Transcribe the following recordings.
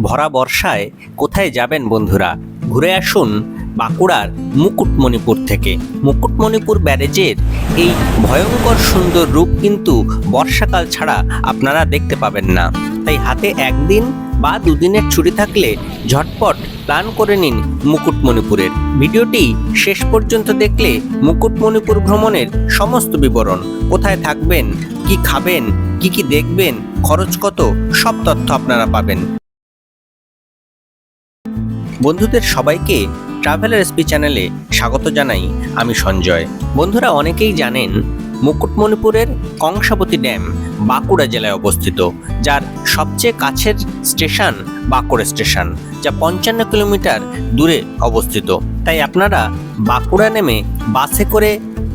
ভরা বর্ষায় কোথায় যাবেন বন্ধুরা? ঘুরে আসুন বাঁকুড়ার মুকুটমণিপুর থেকে। মুকুটমণিপুর ব্যারেজের এই ভয়ঙ্কর সুন্দর রূপ কিন্তু বর্ষাকাল ছাড়া আপনারা দেখতে পাবেন না। তাই হাতে একদিন বা দুদিনের ছুটি থাকলে ঝটপট প্ল্যান করে নিন মুকুটমণিপুরের। ভিডিওটি শেষ পর্যন্ত দেখলে মুকুটমণিপুর ভ্রমণের সমস্ত বিবরণ, কোথায় থাকবেন, কি খাবেন, কি কি দেখবেন, খরচ কত, সব তথ্য আপনারা পাবেন। বন্ধুদের সবাইকে ট্রাভেলার এসপি চ্যানেলে স্বাগত জানাই, আমি সঞ্জয়। বন্ধুরা অনেকেই জানেন, মুকুটমণিপুরের কংসাবতী ড্যাম বাঁকুড়া জেলায় অবস্থিত, যার সবচেয়ে কাছের স্টেশন বাঁকুড়া স্টেশন, যা পঞ্চান্ন কিলোমিটার দূরে অবস্থিত। তাই আপনারা বাঁকুড়া নেমে বাসে করে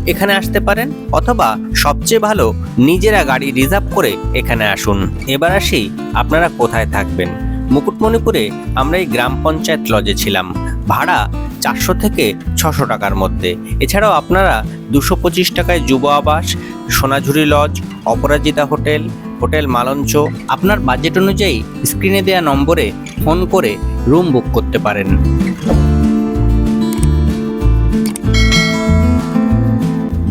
এখানে আসতে পারেন, অথবা সবচেয়ে ভালো নিজেরা গাড়ি রিজার্ভ করে এখানে আসুন। এবার আসি আপনারা কোথায় থাকবেন। মুকুটমণিপুরে আমরা এই গ্রাম পঞ্চায়েত লজে ছিলাম। ভাড়া চারশো থেকে ছশো টাকার মধ্যে। এছাড়াও আপনারা দুশো পঁচিশ টাকায় Yuba Abas, Sonajhuri lodge, Aparajita hotel hotel Malancha, আপনার বাজেট অনুযায়ী স্ক্রিনে দেওয়া নম্বরে ফোন করে রুম বুক করতে পারেন।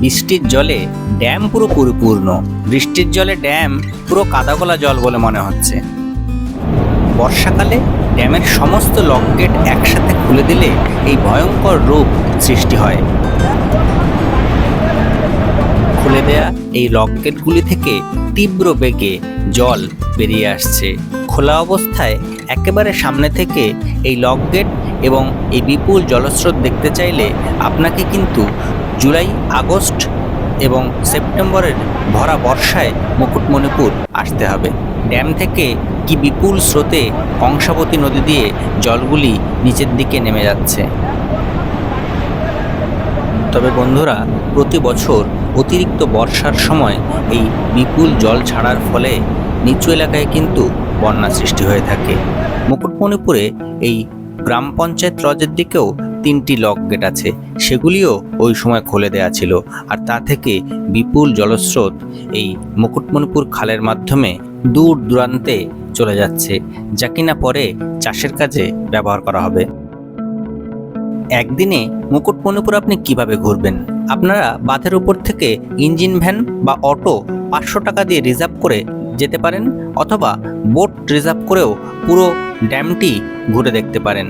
বৃষ্টির জলে ড্যাম পুরো পরিপূর্ণ। বৃষ্টির জলে ড্যাম পুরো কাদাগোলা জল বলে মনে হচ্ছে। বর্ষাকালে ড্যামের সমস্ত লক গেট একসাথে খুলে দিলে এই ভয়ঙ্কর রূপ সৃষ্টি হয়। খুলে দেয়া এই লক গেটগুলি থেকে তীব্র বেগে জল বেরিয়ে আসছে। খোলা অবস্থায় একেবারে সামনে থেকে এই লক গেট এবং এই বিপুল জলস্রোত দেখতে চাইলে আপনাকে কিন্তু জুলাই, আগস্ট এবং সেপ্টেম্বরের ভরা বর্ষায় মুকুটমণিপুর আসতে হবে। ড্যাম থেকে কি বিপুল স্রোতে কংসাবতী নদী দিয়ে জলগুলি নিচের দিকে নেমে যাচ্ছে? তবে বন্ধুরা, প্রতি বছর অতিরিক্ত বর্ষার সময় এই বিপুল জল ছাড়ার ফলে নিচু এলাকায় কিন্তু বন্যা সৃষ্টি হয়ে থাকে। মুকুটমণিপুরে এই গ্রাম পঞ্চায়েত লজের দিকেও তিনটি লক গেট আছে। সেগুলিও ওই সময় খুলে দেওয়া ছিল। আর তা থেকে বিপুল জলস্রোত এই মুকুটমণিপুর খালের মাধ্যমে দূর দূরান্তে চলে যাচ্ছে, যা কিনা পরে চাষের কাজে ব্যবহার করা হবে। একদিনে মুকুটমণিপুর আপনি কীভাবে ঘুরবেন? আপনারা বাঁধের উপর থেকে ইঞ্জিন ভ্যান বা অটো পাঁচশো টাকা দিয়ে রিজার্ভ করে যেতে পারেন, অথবা বোট রিজার্ভ করেও পুরো ড্যামটি ঘুরে দেখতে পারেন।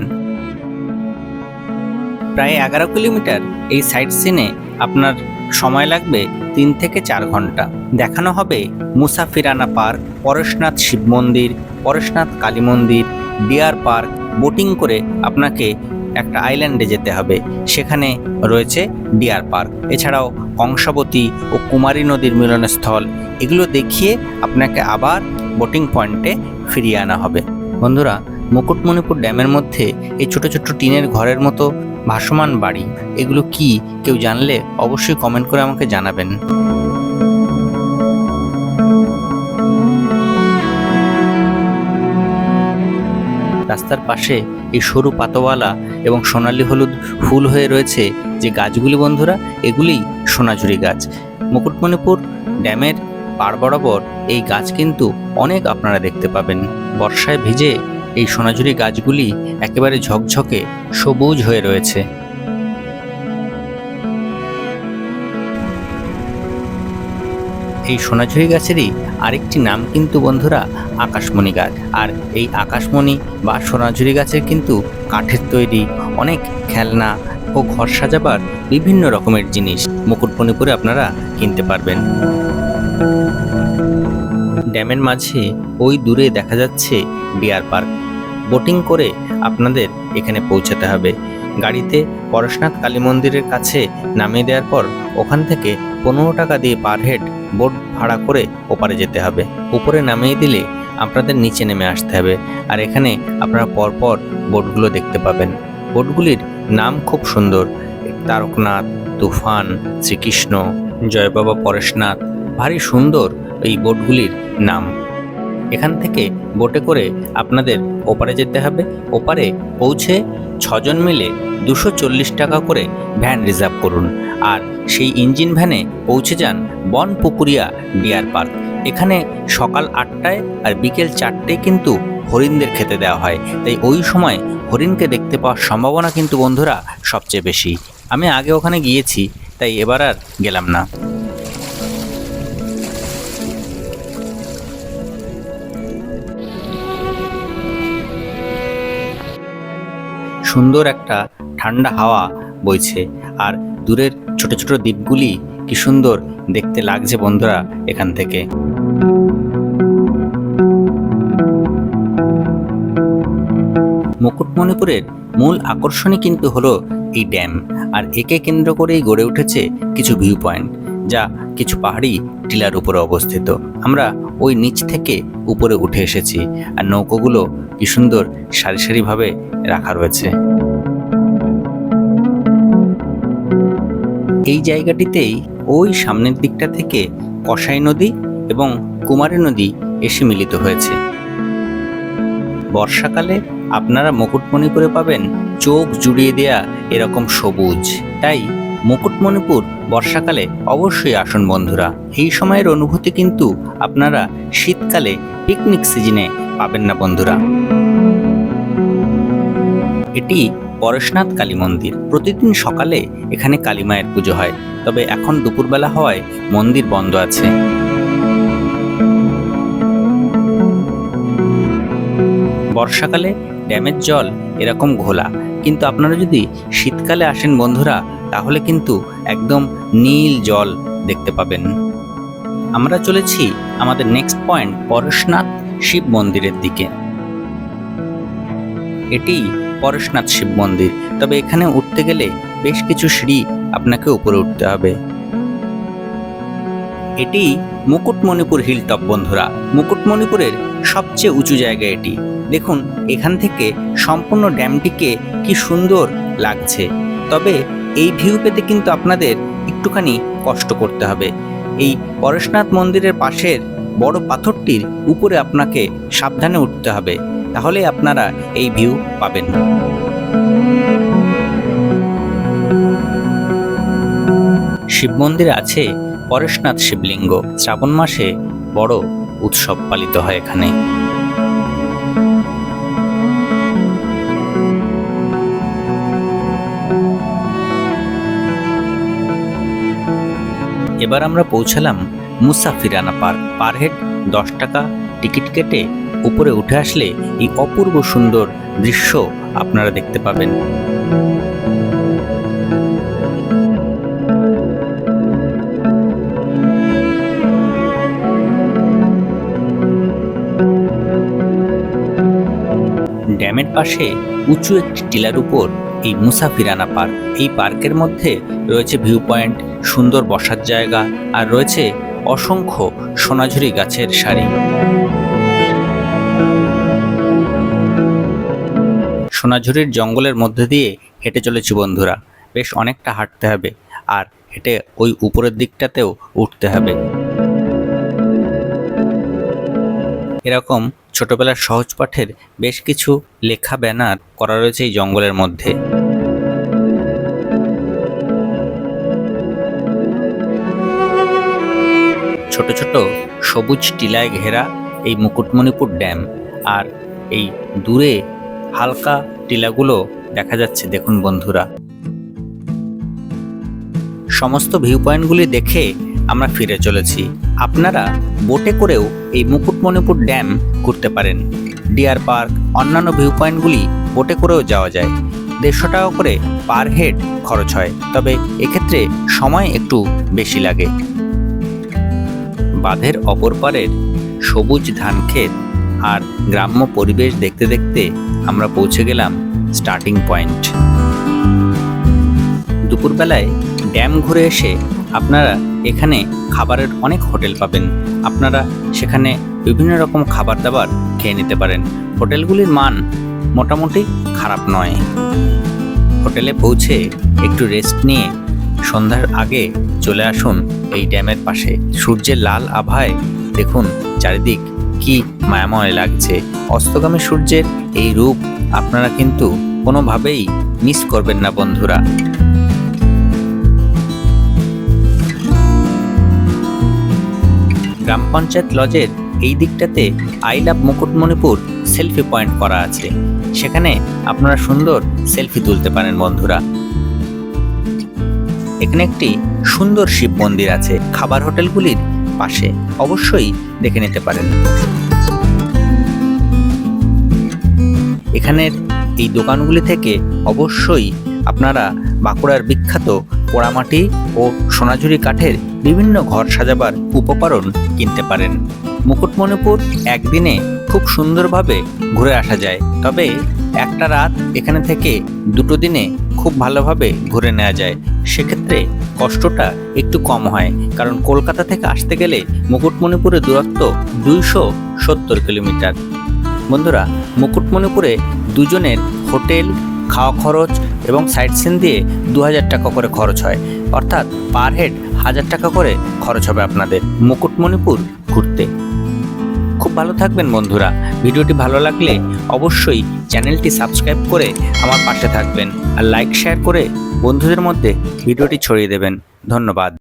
প্রায় এগারো কিলোমিটার এই সাইট সিনে আপনার সময় লাগবে তিন থেকে চার ঘণ্টা। দেখানো হবে মুসাফিরানা পার্ক, পরেশনাথ শিব মন্দির, পরেশনাথ কালী মন্দির, ডিয়ার পার্ক, বোটিং করে আপনাকে একটা আইল্যান্ডে যেতে হবে। সেখানে রয়েছে ডিয়ার পার্ক। এছাড়াও কংসাবতী ও কুমারী নদীর মিলনস্থল। এগুলো দেখিয়ে আপনাকে আবার বোটিং পয়েন্টে ফিরিয়ে আনা হবে। বন্ধুরা মুকুটমণিপুর ড্যামের মধ্যে এই ছোট ছোট টিনের ঘরের মতো ভাসমান বাড়ি, এগুলো কি কেউ জানলে অবশ্যই কমেন্ট করে আমাকে জানাবেন। রাস্তার পাশে এই সরু পাতওয়ালা এবং সোনালি হলুদ ফুল হয়ে রয়েছে যে গাছগুলি বন্ধুরা, এগুলি সোনাঝুরি গাছ। মুকুটমণিপুর ড্যামের পার বরাবর এই গাছ কিন্তু অনেক আপনারা দেখতে পাবেন। বর্ষায় ভিজে এই সোনাঝুরি গাছগুলি একেবারে ঝকঝকে সবুজ হয়ে রয়েছে। এই সোনাঝুরি গাছেরই আরেকটি নাম কিন্তু বন্ধুরা আকাশমণি গাছ। আর এই আকাশমণি বা সোনাঝুরি গাছের কিন্তু কাঠের তৈরি অনেক খেলনা ও ঘর সাজাবার বিভিন্ন রকমের জিনিস মুকুটমণিপুরে আপনারা কিনতে পারবেন। ড্যামের মাঝে ওই দূরে দেখা যাচ্ছে ডিয়ার পার্ক। বোটিং করে আপনাদের এখানে পৌঁছাতে হবে। গাড়িতে পরশনাথ কালী মন্দিরের কাছে নামিয়ে দেওয়ার পর ওখান থেকে পনেরো টাকা দিয়ে পার হেড বোট ভাড়া করে ওপারে যেতে হবে। উপরে নামিয়ে দিলে আপনাদের নিচে নেমে আসতে হবে। আর এখানে আপনারা পরপর বোটগুলো দেখতে পাবেন। বোটগুলির নাম খুব সুন্দর। তারকনাথ, তুফান, শ্রীকৃষ্ণ জয়বাবা পরেশনাথ। ভারী সুন্দর এই বোটগুলির নাম। এখান থেকে বোটে করে আপনাদের ওপারে যেতে হবে। ওপারে পৌঁছে ছজন মিলে দুশো চল্লিশ টাকা করে ভ্যান রিজার্ভ করুন। আর সেই ইঞ্জিন ভ্যানে পৌঁছে যান বনপুকুরিয়া ডিয়ার পার্ক। এখানে সকাল আটটায় আর বিকেল চারটেয় কিন্তু হরিণদের খেতে দেওয়া হয়। তাই ওই সময় হরিণকে দেখতে পাওয়ার সম্ভাবনা কিন্তু বন্ধুরা সবচেয়ে বেশি। আমি আগে ওখানে গিয়েছি, তাই এবার আর গেলাম না। সুন্দর একটা ঠান্ডা হাওয়া বইছে। আর দূরের ছোট ছোট দ্বীপগুলি কি সুন্দর দেখতে লাগছে বন্ধুরা এখান থেকে। মুকুটমণিপুরের মূল আকর্ষণই কিন্তু হলো এই ড্যাম, আর একে কেন্দ্র করেই গড়ে উঠেছে কিছু ভিউ পয়েন্ট যা কিছু পাহাড়ি টিলার উপরে অবস্থিত। আমরা ওই নিচ থেকে উপরে উঠে এসেছি আর নৌকোগুলো কি সুন্দর সারি সারিভাবে রাখা রয়েছে। এই জায়গাটিতেই ওই সামনের দিকটা থেকে কসাই নদী এবং কুমারী নদী এসে মিলিত হয়েছে। বর্ষাকালে আপনারা মুকুটমণিপুরে পাবেন চোখ জুড়িয়ে দেয়া এরকম সবুজ। তাই মুকুটমণিপুর বর্ষাকালে অবশ্যই আসুন বন্ধুরা। এই সময়ের অনুভূতি কিন্তু আপনারা শীতকালে পিকনিক সিজনে পাবেন না বন্ধুরা। এটি পরেশনাথ কালী মন্দির। প্রতিদিন সকালে এখানে কালী মায়ের পুজো হয়। তবে এখন দুপুরবেলা হওয়ায় মন্দির বন্ধ আছে। বর্ষাকালে ড্যামের জল এরকম ঘোলা। কিন্তু আপনারা যদি শীতকালে আসেন বন্ধুরা, তাহলে কিন্তু একদম নীল জল দেখতে পাবেন। আমরা চলেছি আমাদের নেক্সট পয়েন্ট পরশনাথ শিব মন্দিরের দিকে। এটি পরশনাথ শিব মন্দির। তবে এখানে উঠতে গেলে বেশ কিছু সিঁড়ি আপনাকে উপরে উঠতে হবে। এটি মুকুটমণিপুর হিল টপ বন্ধুরা। মুকুটমণিপুরের সবচেয়ে উঁচু জায়গা এটি। দেখুন, এখান থেকে সম্পূর্ণ ড্যামটিকে কি সুন্দর লাগছে। তবে এই ভিউ পেতে কিন্তু আপনাদের একটুখানি কষ্ট করতে হবে। এই পরেশনাথ মন্দিরের পাশের বড় পাথরটির উপরে আপনাকে সাবধানে উঠতে হবে। তাহলে আপনারা এই ভিউ পাবেন শিব মন্দিরে আছে পরেশনাথ শিবলিঙ্গ শ্রাবণ মাসে বড় উৎসব পালিত হয় এখানে। এবার আমরা পৌঁছালাম মুসাফিরানা পার্ক। পার হেড দশ টাকা টিকিট কেটে উপরে উঠে আসলে এই অপূর্ব সুন্দর দৃশ্য আপনারা দেখতে পাবেন। ড্যামের পাশে উঁচু একটি টিলার উপর এই মুসাফিরানা পার্ক। এই পার্কের মধ্যে রয়েছে ভিউ পয়েন্ট, সুন্দর বসার জায়গা আর রয়েছে অসংখ্য সোনাঝুরি গাছের সারি। সোনাঝুরির জঙ্গলের মধ্যে দিয়ে হেঁটে চলেছি বন্ধুরা। বেশ অনেকটা হাঁটতে হবে আর হেঁটে ওই উপরের দিকটাতেও উঠতে হবে। এরকম ছোটবেলার সহজ পাঠের বেশ কিছু লেখা ব্যানার করা রয়েছে এই জঙ্গলের মধ্যে। ছোট ছোট সবুজ টিলায় ঘেরা এই মুকুটমণিপুর ড্যাম আর এই দূরে হালকা টিলাগুলো দেখা যাচ্ছে, দেখুন বন্ধুরা। সমস্ত ভিউ পয়েন্টগুলি দেখে আমরা ফিরে চলেছি। আপনারা বোটে করেও এই মুকুটমণিপুর ড্যাম ঘুরতে পারেন। ডিয়ার পার্ক, অন্যান্য ভিউ পয়েন্টগুলি বোটে করেও যাওয়া যায়। দেড়শো টাকা করে পার হেড খরচ হয়, তবে এক্ষেত্রে সময় একটু বেশি লাগে। বাঁধের অপর পারের সবুজ ধান ক্ষেত আর গ্রাম্য পরিবেশ দেখতে দেখতে আমরা পৌঁছে গেলাম স্টার্টিং পয়েন্ট দুপুরবেলায় ড্যাম ঘুরে এসে আপনারা এখানে খাবারের অনেক হোটেল পাবেন। আপনারা সেখানে বিভিন্ন রকম খাবার দাবার খেয়ে নিতে পারেন। হোটেলগুলির মান মোটামুটি খারাপ নয়। হোটেলে পৌঁছে একটু রেস্ট নিয়ে সন্ধ্যার আগে চলে আসুন এই ড্যামের পাশে। সূর্যের লাল আভায় দেখুন চারিদিক কি মায়াময় লাগছে। অস্তগামী সূর্যের এই রূপ আপনারা কিন্তু কোনোভাবেই মিস করবেন না বন্ধুরা। গ্রাম পঞ্চায়েত লজের এই দিকটাতে I love Mukutmanipur selfie point করা আছে। সেখানে আপনারা সুন্দর সেলফি তুলতে পারেন বন্ধুরা। এখানে একটি সুন্দর শিব মন্দির আছে। খাবার হোটেলগুলির পাশে অবশ্যই দেখে নিতে পারেন। এখানের এই দোকানগুলি থেকে অবশ্যই আপনারা বাঁকুড়ার বিখ্যাত পোড়ামাটি ও সোনাঝুরি কাঠের বিভিন্ন ঘর সাজাবার উপকরণ কিনতে পারেন। মুকুটমণিপুর একদিনে খুব সুন্দরভাবে ঘুরে আসা যায়, তবে একটা রাত এখানে থেকে দুটো দিনে খুব ভালোভাবে ঘুরে নেওয়া যায়। সেক্ষেত্রে কষ্টটা একটু কম হয়, কারণ কলকাতা থেকে আসতে গেলে মুকুটমণিপুরের দূরত্ব দুইশো সত্তর কিলোমিটার। বন্ধুরা, মুকুটমণিপুরে দুজনের হোটেল খাওয়া খরচ এবং সাইট সিন দিয়ে দু হাজার টাকা করে খরচ হয়। অর্থাৎ পার হেড হাজার টাকা করে খরচ হবে আপনাদের মুকুটমণিপুর ঘুরতে। খুব ভালো থাকবেন বন্ধুরা। ভিডিওটি ভালো লাগলে অবশ্যই চ্যানেলটি সাবস্ক্রাইব করে আমার পাশে থাকবেন আর লাইক শেয়ার করে বন্ধুদের মধ্যে ভিডিওটি ছড়িয়ে দেবেন। ধন্যবাদ।